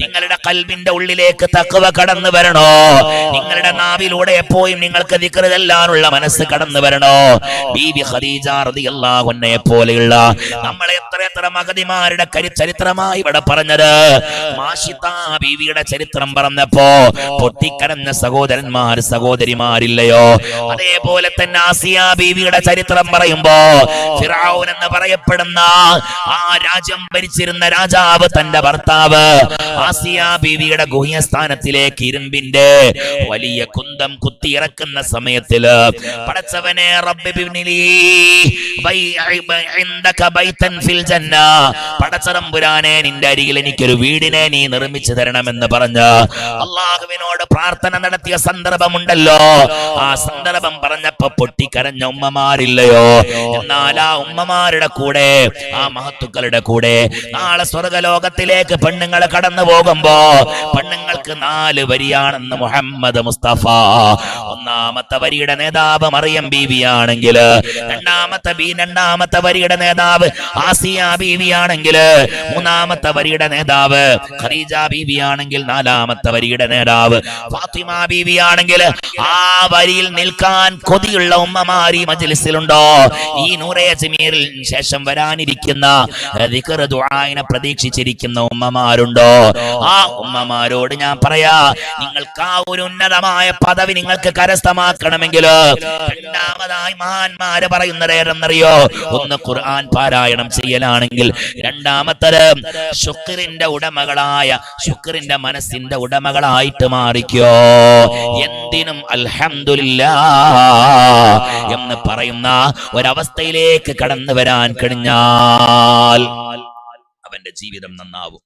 നിങ്ങളുടെ കൽബിന്റെ ഉള്ളിലേക്ക് തക്കവ കടന്നു വരണോ? നിങ്ങളുടെ നാവിലൂടെ എപ്പോഴും നിങ്ങൾക്ക് ദിക്റ് ചെല്ലാനുള്ള മനസ്സ് കടന്നു വരണോ? ഖദീജ പോലെയുള്ള നമ്മൾ എത്ര എത്ര മഹതിമാരുടെ ചരിത്രമായി ഇവിടെ പറഞ്ഞത്. മാഷിതാ ബീവിയുടെ ചരിത്രം പറഞ്ഞപ്പോ പൊട്ടിക്കരഞ്ഞ സഹോദരന്മാർ സഹോദരിമാരില്ലയോ? അതേപോലെ തന്നെ ആസിയ ബീവിയുടെ ചരിത്രം പറയുമ്പോ ഫിറാവൂൻ എന്ന് പറയപ്പെടുന്ന ആ രാജ്യം ഭരിച്ചിരുന്ന രാജാവ് തന്റെ ഭർത്താവ് ആസിയ ബീവിയുടെ ഗുഹ്യസ്ഥാനത്തിലേക്ക് ഇരുമ്പിന്റെ വലിയ കുന്തം കുത്തിയിറക്കുന്ന സമയത്തിൽ പടച്ചവനെ പടച്ചതമ്പുരാനെ നിന്റെ അരികിൽ എനിക്കൊരു വീടിനെ നീ നിർമ്മിച്ചു തരണമെന്ന് പറഞ്ഞ് അള്ളാഹുവിനോട് പ്രാർത്ഥന നടത്തിയ സന്ദർഭമുണ്ടല്ലോ. ആ സന്ദർഭം പറഞ്ഞപ്പോ പൊട്ടിക്കരഞ്ഞ ഉമ്മമാരില്ലയോ? എന്നാൽ ആ ഉമ്മമാരുടെ കൂടെ ആ മഹത്തുക്കളുടെ കൂടെ നാളെ സ്വർഗലോകത്തിലേക്ക് പെണ്ണുങ്ങൾ കടന്നു പോകുമ്പോ പെണ്ണുങ്ങൾക്ക് നാല് വരിയാണെന്ന് മുഹമ്മദ് മുസ്തഫ. ഒന്നാമത്തെ വരിയുടെ നേതാവ് മറിയം ബീവിയാണെങ്കിൽ രണ്ടാമത്തെ ബി രണ്ടാമത്തെ വരിയുടെ നേതാവ് ആസിയ ബീവിയാണെങ്കിൽ മൂന്നാമത്തെ വരിയുടെ നേതാവ് ഖദീജ ബീവിയാണെങ്കിൽ നാലാമത്തെ വരിയുടെ നേതാവ് ഫാത്തിമ ബീവിയാണെങ്കിൽ ആ വരിയിൽ നിൽക്കാൻ കൊതിയുള്ള ഉമ്മമാരി മജ്ലിസിലുണ്ടോ? ഈ നൂറേ ജമീറിൽ ശേഷം വരാനിരിക്കുന്ന ദുആയിനെ പ്രതീക്ഷിച്ചിരിക്കുന്ന ഉമ്മമാരുണ്ടോ? ആ ഉമ്മമാരോട് ഞാൻ പറയാ നിങ്ങൾക്ക് ആ ഒരു ഉന്നതമായ പദവി നിങ്ങൾക്ക് കരസ്ഥമാക്കണമെങ്കിൽ രണ്ടാമതായി മഹാന്മാര് പറയുന്നത് ഏതെന്നറിയോ? ഒന്ന് ഖുർആൻ പാരായണം ചെയ്യലാണെങ്കിൽ രണ്ടാമത്തത് ശുക്രിന്റെ ഉടമകളായ ശുക്രിന്റെ മനസ്സിന്റെ ഉടമകളായിട്ട് മാറിക്കോ. എന്തിനും അൽഹംദുലില്ലാ എന്ന് പറയുന്ന ഒരവസ്ഥയിലേക്ക് കടന്നു വരാൻ കഴിഞ്ഞാൽ അവന്റെ ജീവിതം നന്നാവും.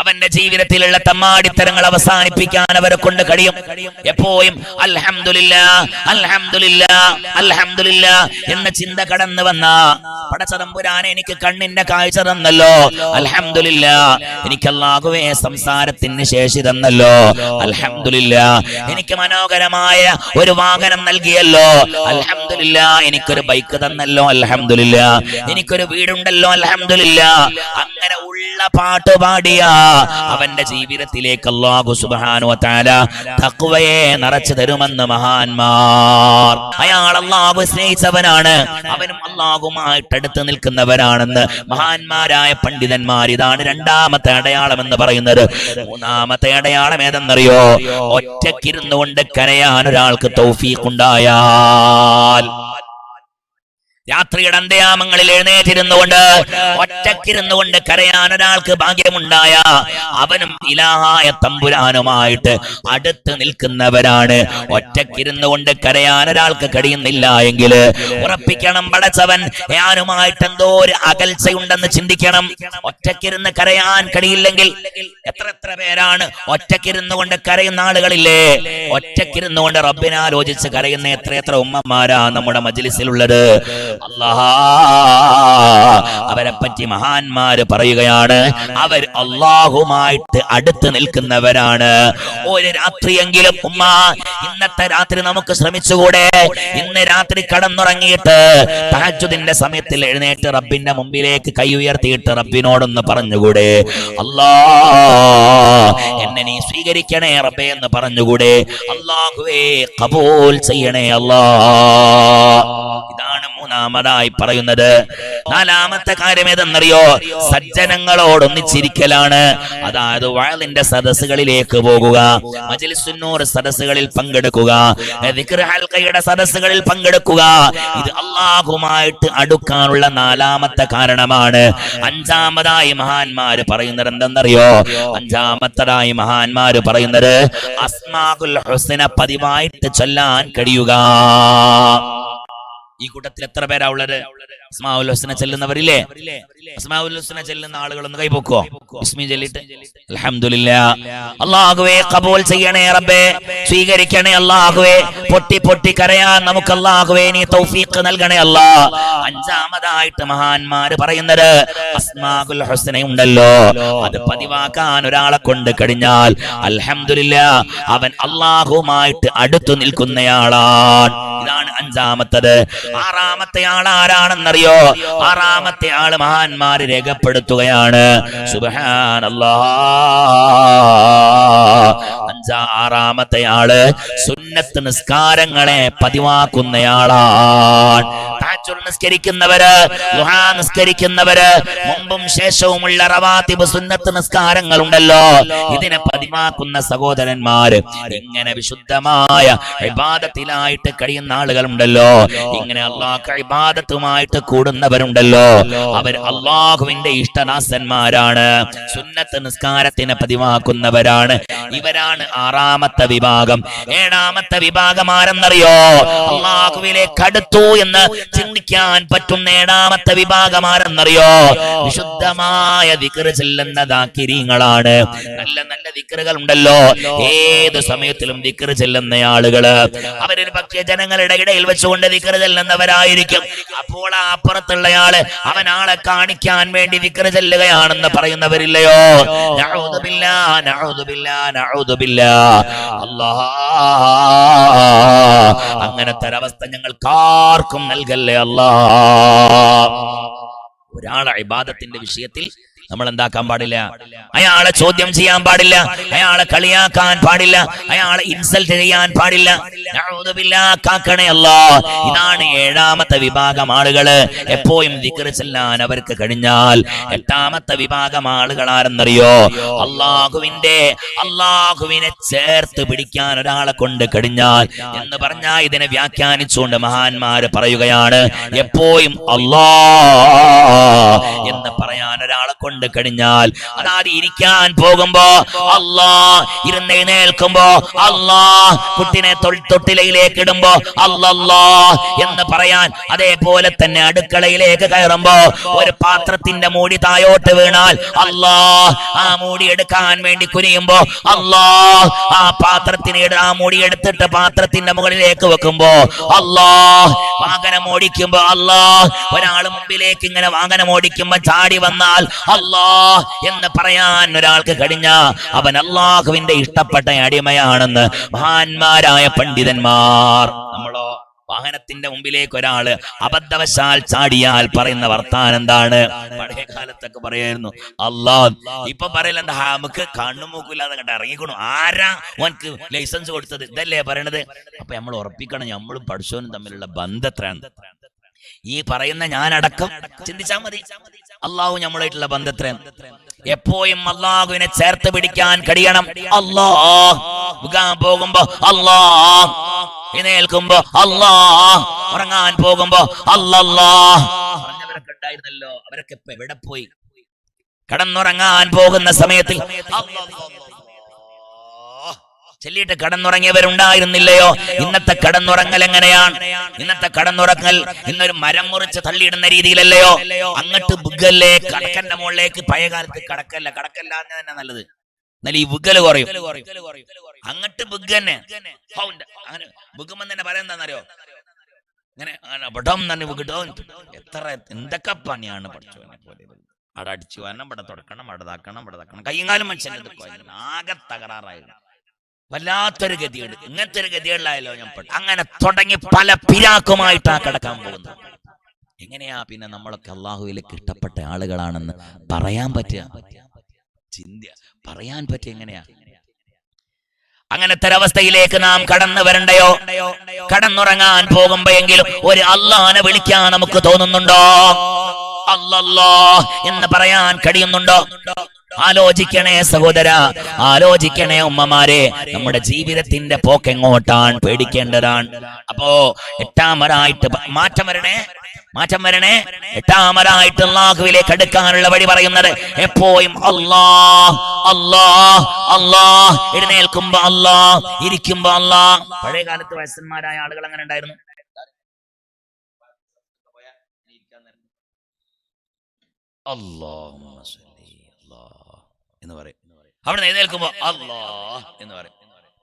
അവന്റെ ജീവിതത്തിലുള്ള തമ്മാടിത്തരങ്ങൾ അവസാനിപ്പിക്കാൻ അവരെ കൊണ്ട് കഴിയും. എപ്പോഴും അൽഹമില്ല അൽഹമില്ല അൽഹമില്ല എന്ന ചിന്ത കടന്നു വന്ന പടച്ചതമ്പുരാനെ എനിക്ക് കണ്ണിന്റെ കാഴ്ച തന്നല്ലോ. അൽഹമില്ല എനിക്ക് അല്ലാഹുവേ സംസാരത്തിന് ശേഷി തന്നല്ലോ. അൽഹമില്ല എനിക്ക് മനോഹരമായ ഒരു വാഹനം നൽകിയല്ലോ. അൽഹമില്ല എനിക്കൊരു ബൈക്ക് തന്നല്ലോ. അൽഹമില്ല എനിക്കൊരു വീടുണ്ടല്ലോ. അൽഹമില്ല അങ്ങനെ ഉള്ള പാട്ട് പാടിയ അവന്റെ ജീവിതത്തിലേക്ക് അല്ലാഹു സുബ്ഹാനഹു വ തആല തഖ്വയെ നിറച്ചു തരുമെന്ന് മഹാന്മാർ. അയാൾ അല്ലാഹു സ്നേഹിച്ചവനാണ്. അവനും അല്ലാഹുമായിട്ട് അടുത്ത് നിൽക്കുന്നവനാണെന്ന് മഹാന്മാരായ പണ്ഡിതന്മാർ ഇതാണ് രണ്ടാമത്തെ അടയാളം എന്ന് പറയുന്നത്. മൂന്നാമത്തെ അടയാളം ഏതെന്നറിയോ? ഒറ്റക്കിരുന്നു കൊണ്ട് കരയാൻ ഒരാൾക്ക് തൗഫീഖ് ഉണ്ടായാൽ രാത്രിയുടെ അന്തയാമങ്ങളിൽ എഴുന്നേറ്റിരുന്നുകൊണ്ട് ഒറ്റക്കിരുന്നു കൊണ്ട് കരയാൻ ഒരാൾക്ക് ഭാഗ്യമുണ്ടായ അവനും ഇലാഹായ തമ്പുരാനുമായിട്ട് അടുത്ത് നിൽക്കുന്നവരാണ്. ഒറ്റക്കിരുന്നു കൊണ്ട് കരയാൻ ഒരാൾക്ക് കഴിയുന്നില്ല എങ്കിൽ ഉറപ്പിക്കണം പടച്ചവൻ. ഞാനുമായിട്ട് എന്തോ ഒരു അകൽച്ചയുണ്ടെന്ന് ചിന്തിക്കണം. ഒറ്റക്കിരുന്ന് കരയാൻ കഴിയില്ലെങ്കിൽ എത്ര എത്ര പേരാണ് ഒറ്റക്കിരുന്നു കൊണ്ട് കരയുന്ന ആളുകളില്ലേ? ഒറ്റക്കിരുന്നു കൊണ്ട് റബ്ബിനെ ആലോചിച്ച് കരയുന്ന എത്ര എത്ര ഉമ്മമാരാ നമ്മുടെ മജ്ലിസിലുള്ളത്. അവരെ പറ്റി മഹാന്മാര് പറയുകയാണ് അവർ അള്ളാഹുമായിട്ട് അടുത്ത് നിൽക്കുന്നവരാണ്. ഒരു രാത്രിയെങ്കിലും ഉമ്മ ഇന്നത്തെ രാത്രി നമുക്ക് ശ്രമിച്ചുകൂടെ? ഇന്ന് രാത്രി കടന്നുറങ്ങിയിട്ട് തഹജുദിന്റെ സമയത്തിൽ എഴുന്നേറ്റ് റബ്ബിന്റെ മുമ്പിലേക്ക് കൈ ഉയർത്തിയിട്ട് റബ്ബിനോടൊന്ന് പറഞ്ഞുകൂടെ? അല്ലാ എന്നെ നീ സ്വീകരിക്കണേ റബ്ബേ എന്ന് പറഞ്ഞുകൂടെ? അള്ളാഹുവേ കബൂൽ ചെയ്യണേ അല്ലാ. ഇതാണ് മൂന്നാമതായി പറയുന്നത്. നാലാമത്തെ കാര്യം ഏതെന്നറിയോ? സജ്ജനങ്ങളോട് ഒന്നിച്ചിരിക്കലാണ്. അതായത് വയലിന്റെ സദസ്സുകളിലേക്ക് പോകുക മജലിസുന്നൂർ സദസ്സുകളിൽ പങ്കെടുക്കുക ഹൽക്കയുടെ സദസ്സുകളിൽ പങ്കെടുക്കുക. ഇത് അള്ളാഹുമായിട്ട് അടുക്കാനുള്ള നാലാമത്തെ കാരണമാണ്. അഞ്ചാമതായി മഹാന്മാര് പറയുന്നത് എന്തെന്നറിയോ? അഞ്ചാമത്തതായി മഹാന്മാര് പറയുന്നത് അസ്മാകുൽ ഹുസ്ന പതിവായിട്ട് ചൊല്ലാൻ കഴിയുക. ഈ കൂട്ടത്തിൽ എത്ര പേരാ ഉള്ളത്? അസ്മാഉൽ ഹുസ്ന ചെല്ലുന്നവരില്ലേ? അസ്മാഉൽ ഹുസ്ന ചെല്ലുന്ന ആളുകൾ ഒന്ന് കൈപൊക്കോ ബിസ്മി ചൊല്ലിട്ട്. അൽഹംദുലില്ലാ. അല്ലാഹുവേ കബൂൽ ചെയ്യണേ റബ്ബേ. സ്വീകരിക്കണേ അല്ലാഹുവേ. പൊട്ടി പൊട്ടി കരയാൻ നമുക്ക് അല്ലാഹുവേ. നീ തൗഫീഖ് നൽകണേ അല്ലാ. അഞ്ചാമതായിട്ട് മഹാന്മാര് പറയുന്നത് അസ്മാഉൽ ഹുസ്ന ഉണ്ടല്ലോ. അത് പതിവാക്കാൻ ഒരാളെ കൊണ്ട് കഴിഞ്ഞാൽ അൽഹംദുലില്ലാ. അവൻ അല്ലാഹുമായിട്ട് അടുത്തു നിൽക്കുന്നയാളാണ്. അഞ്ചാമത്തത്. ആറാമത്തെ ആൾ ആരാണെന്നറിയോ? ആറാമത്തെ ആൾ മഹാന്മാര് രേഖപ്പെടുത്തുകയാണ്. അഞ്ചാ ആറാമത്തെ ആൾ സുന്നത്ത് നിസ്കാരങ്ങളെ പതിവാക്കുന്നയാളാണ്. തഹജ്ജുദ് നിസ്കരിക്കുന്നവര് നിസ്കരിക്കുന്നവര് മുമ്പും ശേഷവുമുള്ള റവാത്തിബ് സുന്നത്ത് നിസ്കാരങ്ങൾ ഉണ്ടല്ലോ ഇതിനെ പതിവാക്കുന്ന സഹോദരന്മാര് ഇങ്ങനെ വിശുദ്ധമായ വിവാദത്തിലായിട്ട് കഴിയുന്ന ആളുകളുണ്ടല്ലോ. ഇങ്ങനെ അള്ളാഹ് വിവാദത്തുമായിട്ട് കൂടുന്നവരുണ്ടല്ലോ. അവർ അള്ളാഹുവിന്റെ ഇഷ്ടദാസന്മാരാണ്. സുന്നത്ത് നിസ്കാരത്തിനെ പതിവാക്കുന്നവരാണ്. ഇവരാണ് ആറാമത്തെ വിഭാഗം. ഏഴാമത്തെ വിഭാഗം ആരെന്നറിയോ? അള്ളാഹുവിലേക്ക് അടുത്തു എന്ന് ചിന്തിക്കാൻ പറ്റുന്ന ഏഴാമത്തെ വിഭാഗം ആരെന്നറിയോ വിശുദ്ധമായ വിക്ര ചെല്ലുന്ന ദാക്കിരിങ്ങളാണ്. നല്ല നല്ല ദിക്റുകൾ ഉണ്ടല്ലോ ഏത് സമയത്തിലും വിക്ര ചെല്ലുന്ന ആളുകൾ. അവരൊരു പക്ഷേ ജനങ്ങളുടെ ഇടയിൽ വെച്ചുകൊണ്ട് വിക്ര ചെല്ലുന്നവരായിരിക്കും. അപ്പോൾ ആ അപ്പുറത്തുള്ളയാൾ അവനാളെ കാണിക്കാൻ വേണ്ടി വിക്ര ചെല്ലുകയാണെന്ന് പറയുന്നവരില്ലയോ? നഴുതുമില്ല നഊദു ബില്ലാ. അല്ലാ അങ്ങനത്തെ ഒരവസ്ഥ ഞങ്ങൾക്കാർക്കും നൽകല്ലേ അല്ലാ ഒരാൾ ഇബാദത്തിന്റെ വിഷയത്തിൽ നമ്മൾ എന്താക്കാൻ പാടില്ല? അയാളെ ചോദ്യം ചെയ്യാൻ പാടില്ല. അയാളെ കളിയാക്കാൻ പാടില്ല. അയാളെ ഇൻസൾട്ട് ചെയ്യാൻ പാടില്ല. കാക്കണേ ഇതാണ് ഏഴാമത്തെ വിഭാഗം ആളുകൾ. എപ്പോഴും ചെല്ലാൻ അവർക്ക് കഴിഞ്ഞാൽ എട്ടാമത്തെ വിഭാഗം ആളുകൾ ആരെന്നറിയോ അള്ളാഹുവിന്റെ അള്ളാഹുവിനെ ചേർത്ത് പിടിക്കാൻ ഒരാളെ കൊണ്ട് കഴിഞ്ഞാൽ എന്ന് പറഞ്ഞാൽ ഇതിനെ വ്യാഖ്യാനിച്ചുകൊണ്ട് മഹാന്മാര് പറയുകയാണ് എപ്പോഴും അല്ലാ എന്ന് പറയാൻ ഒരാളെ കൊണ്ട് കഴിഞ്ഞാൽ അതാത് ഇരിക്കാൻ പോകുമ്പോ അല്ലാ ഇരുന്നേൽക്കുമ്പോ അല്ലാ കുട്ടിനെ തൊട്ടിലയിലേക്ക് ഇടുമ്പോ അല്ലല്ലാ എന്ന് പറയാൻ അതേപോലെ തന്നെ അടുക്കളയിലേക്ക് കയറുമ്പോ ഒരു പാത്രത്തിന്റെ മൂടി തായോട്ട് വീണാൽ അല്ലാ ആ മൂടി എടുക്കാൻ വേണ്ടി കുനിയുമ്പോ അല്ലാ ആ പാത്രത്തിന് ആ മൂടി എടുത്തിട്ട് പാത്രത്തിന്റെ മുകളിലേക്ക് വെക്കുമ്പോ അല്ലാ വാഹനം ഓടിക്കുമ്പോ അല്ലാ ഒരാൾ മുമ്പിലേക്ക് ഇങ്ങനെ വാഹനം ഓടിക്കുമ്പോ ചാടി വന്നാൽ അല്ലാ എന്ന് പറയാൻ ഒരാൾക്ക് കഴിഞ്ഞ അവൻ അള്ളാഹുവിന്റെ ഇഷ്ടപ്പെട്ട അടിമയാണെന്ന് മഹാന്മാരായ പണ്ഡിതന്മാർ. നമ്മളോ വാഹനത്തിന്റെ മുമ്പിലേക്ക് ഒരാൾ അബദ്ധവശാൽ ചാടിയാൽ പറയുന്ന വർത്താനം എന്താണ്? പഴയ കാലത്തൊക്കെ പറയായിരുന്നു അല്ലാ ഇപ്പൊ പറയല എന്താ? നമുക്ക് കണ്ണുമൂക്കില്ലാതെ കണ്ട ഇറങ്ങിക്കണു. ആരാ ഓനക്ക് ലൈസൻസ് കൊടുത്തത്? ഇതല്ലേ പറയണത്? അപ്പൊ നമ്മൾ ഉറപ്പിക്കണം നമ്മളും പഠിച്ചവനും തമ്മിലുള്ള ബന്ധത്രാണ് ഈ പറയുന്ന ഞാനടക്കം ചിന്തിച്ചാൽ മതി. അള്ളാഹു നമ്മളായിട്ടുള്ള ബന്ധത്തിന് എപ്പോഴും അള്ളാഹുവിനെ ചേർത്ത് പിടിക്കാൻ കഴിയണം. അള്ളാഹ് പോകുമ്പോ അള്ളാഹ് ഇനേൽക്കുമ്പോ അള്ളാഹ് ഉറങ്ങാൻ പോകുമ്പോ അല്ലല്ലാഹ്. പറഞ്ഞവരൊക്കെ ഉണ്ടായിരുന്നല്ലോ. അവരൊക്കെ എവിടെ പോയി? കടന്നുറങ്ങാൻ പോകുന്ന സമയത്തിൽ ചെല്ലിയിട്ട് കടന്നുറങ്ങിയവരുണ്ടായിരുന്നില്ലയോ? ഇന്നത്തെ കടന്നുറങ്ങൽ എങ്ങനെയാണ്? ഇന്നത്തെ കടന്നുറങ്ങൽ ഇന്നൊരു മരം മുറിച്ച് തള്ളിയിടുന്ന രീതിയിലല്ലയോ? അങ്ങട്ട് ബുഗല്ലേ കടക്കന്റെ മുകളിലേക്ക് പഴയ കാലത്ത് കടക്കല്ല. കടക്കല്ല തന്നെ നല്ലത്. എന്നാൽ ഈ ബുഗൽ കുറയും. അങ്ങട്ട് ബുഗ് തന്നെ. അങ്ങനെ ബുഗുമ്പം തന്നെ പറയുന്നറിയോ ഇങ്ങനെ ബടം തന്നെ ബുഗിട്ടോ എത്ര എന്തൊക്കെ പണിയാണ് പഠിച്ചവനെ അവിടെ അടിച്ചു വരണം ഇവിടെ തുടക്കണം അവിടെ ഇതാക്കണം ഇവിടെ ഇതാക്കണം. കയ്യങ്കാലും മനുഷ്യൻ ആകെ തകരാറായിരുന്നു വല്ലാത്തൊരു ഗതിയുണ്ട് ഇങ്ങനത്തെ ഒരു ഗതികളിലായല്ലോ ഞാൻ അങ്ങനെ തുടങ്ങി പല പിരാക്കുമായിട്ടാ കിടക്കാൻ പോകുന്നത്. എങ്ങനെയാ പിന്നെ നമ്മളൊക്കെ അള്ളാഹുവിലേക്ക് ഇഷ്ടപ്പെട്ട ആളുകളാണെന്ന് പറയാൻ പറ്റുക? ചിന്ത. പറയാൻ പറ്റുക എങ്ങനെയാ? അങ്ങനത്തെ ഒരവസ്ഥയിലേക്ക് നാം കടന്നു വരണ്ടയോ? കടന്നുറങ്ങാൻ പോകുമ്പോയെങ്കിലും ഒരു അള്ളാനെ വിളിക്കാൻ നമുക്ക് തോന്നുന്നുണ്ടോ? അല്ലല്ലോ എന്ന് പറയാൻ കഴിയുന്നുണ്ടോ? ആലോചിക്കണേ സഹോദര ആലോചിക്കണേ ഉമ്മമാരെ. നമ്മുടെ ജീവിതത്തിന്റെ പോക്ക് എങ്ങോട്ടാണ് പേടിക്കേണ്ടതാണ്? അപ്പോ എട്ടാമരായിട്ട് മാറ്റം വരണേ മാറ്റം വരണേ. എട്ടാമരായിട്ട് അള്ളാഹുവിലേക്ക് അടുക്കാനുള്ള വഴി പറയുന്നത് എപ്പോഴും അള്ളാ അല്ലാ അല്ലാ എഴുന്നേൽക്കുമ്പോ അല്ലാ ഇരിക്കുമ്പോ അല്ലാ പഴയ കാലത്ത് വയസ്സന്മാരായ ആളുകൾ അങ്ങനെ ഉണ്ടായിരുന്നു. അല്ലാ എന്ന് പറയും. അവിടെ എഴുന്നേൽക്കുമ്പോ അല്ലാ എന്ന് പറയും.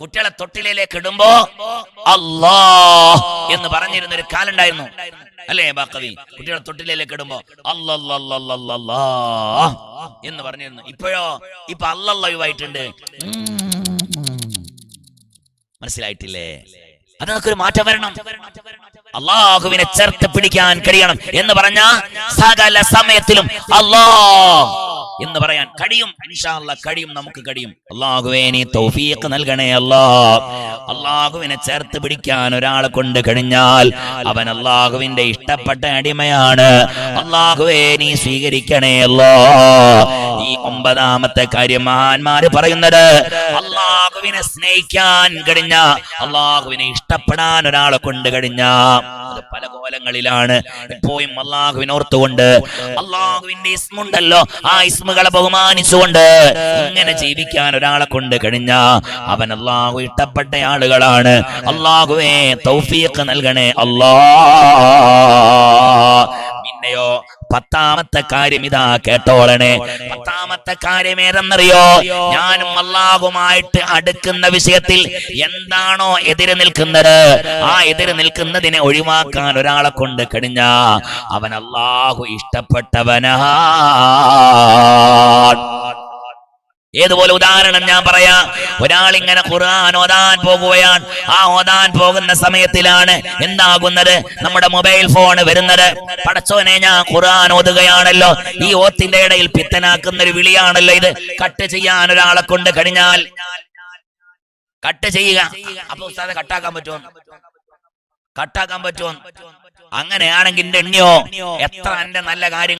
കുട്ടികളെ തൊട്ടിലേക്ക് ഇടുമ്പോ അല്ലാ എന്ന് പറഞ്ഞിരുന്ന ഒരു കാലുണ്ടായിരുന്നു. അല്ലേ ബാക്കവി? കുട്ടികളെ തൊട്ടിലേക്ക് ഇടുമ്പോ അല്ലല്ലല്ലല്ലല്ലാ എന്ന് പറഞ്ഞിരുന്നു. ഇപ്പോഴോ? ഇപ്പൊ അല്ലല്ല ഒഴിവായിട്ടുണ്ട് മനസ്സിലായിട്ടില്ലേ? അത് ഒരു മാറ്റം വരണം. അള്ളാഹുവിനെ ചേർത്ത് പിടിക്കാൻ കഴിയണം എന്ന് പറഞ്ഞ സകല സമയത്തിലും അല്ലാ എന്ന് പറയാൻ കഴിയും. കഴിയും നമുക്ക് കഴിയും. അള്ളാഹുവേ നീ തൗഫീഖ് നൽകണേ അല്ലാ. അള്ളാഹുവിനെ ചേർത്ത് പിടിക്കാൻ ഒരാളെ കൊണ്ട് കഴിഞ്ഞാൽ അവൻ അള്ളാഹുവിന്റെ ഇഷ്ടപ്പെട്ട അടിമയാണ്. അള്ളാഹുവേ നീ സ്വീകരിക്കണേ അല്ലോ. ഈ ഒമ്പതാമത്തെ കാര്യം മഹാന്മാര് പറയുന്നത് അള്ളാഹുവിനെ സ്നേഹിക്കാൻ കഴിഞ്ഞ അള്ളാഹുവിനെ ഇഷ്ടപ്പെടാൻ ഒരാളെ കൊണ്ട് കഴിഞ്ഞ അത് പല കോലങ്ങളിലാണ്. എപ്പോഴും അള്ളാഹുവിനെ ഓർത്തുകൊണ്ട് അള്ളാഹുവിന്റെ ഇസ്മുണ്ടല്ലോ ആ ഇസ്മുകളെ ബഹുമാനിച്ചുകൊണ്ട് ഇങ്ങനെ ജീവിക്കാൻ ഒരാളെ കൊണ്ട് കഴിഞ്ഞ അവൻ അള്ളാഹു ഇഷ്ടപ്പെട്ട ആളുകളാണ്. അള്ളാഹുവേ തൗഫീഖ് നൽകണേ അല്ലാ പിന്നെയോ പത്താമത്തെ കാര്യം ഇതാ കേട്ടോളണേ. പത്താമത്തെ കാര്യം ഏതെന്നറിയോ? ഞാനും അള്ളാഹുമായിട്ട് അടുക്കുന്ന വിഷയത്തിൽ എന്താണോ എതിര് നിൽക്കുന്നത് ആ എതിര് നിൽക്കുന്നതിനെ ഒഴിവാക്കാൻ ഒരാളെ കൊണ്ട് കഴിഞ്ഞ അവൻ അള്ളാഹു ഇഷ്ടപ്പെട്ടവനാ ഏതുപോലെ ഉദാഹരണം ഞാൻ പറയാ. ഒരാൾ ഇങ്ങനെ ഖുർആൻ ഓതാൻ പോകുകയാണ്. ആ ഓതാൻ പോകുന്ന സമയത്തിലാണ് എന്താകുന്നത്? നമ്മുടെ മൊബൈൽ ഫോൺ വരുന്നത്. പടച്ചോനെ ഞാൻ ഖുർആൻ ഓതുകയാണല്ലോ. ഈ ഓത്തിന്റെ ഇടയിൽ പിത്തനാക്കുന്ന ഒരു വിളിയാണല്ലോ ഇത്. കട്ട് ചെയ്യാൻ ഒരാളെ കൊണ്ട് കഴിഞ്ഞാൽ. കട്ട് ചെയ്യുക. അപ്പൊ കട്ടാക്കാൻ പറ്റുമോ? കട്ടാക്കാൻ പറ്റുമോ? അങ്ങനെയാണെങ്കിൽ എണ്ണിയോ? എത്ര എന്റെ നല്ല കാര്യം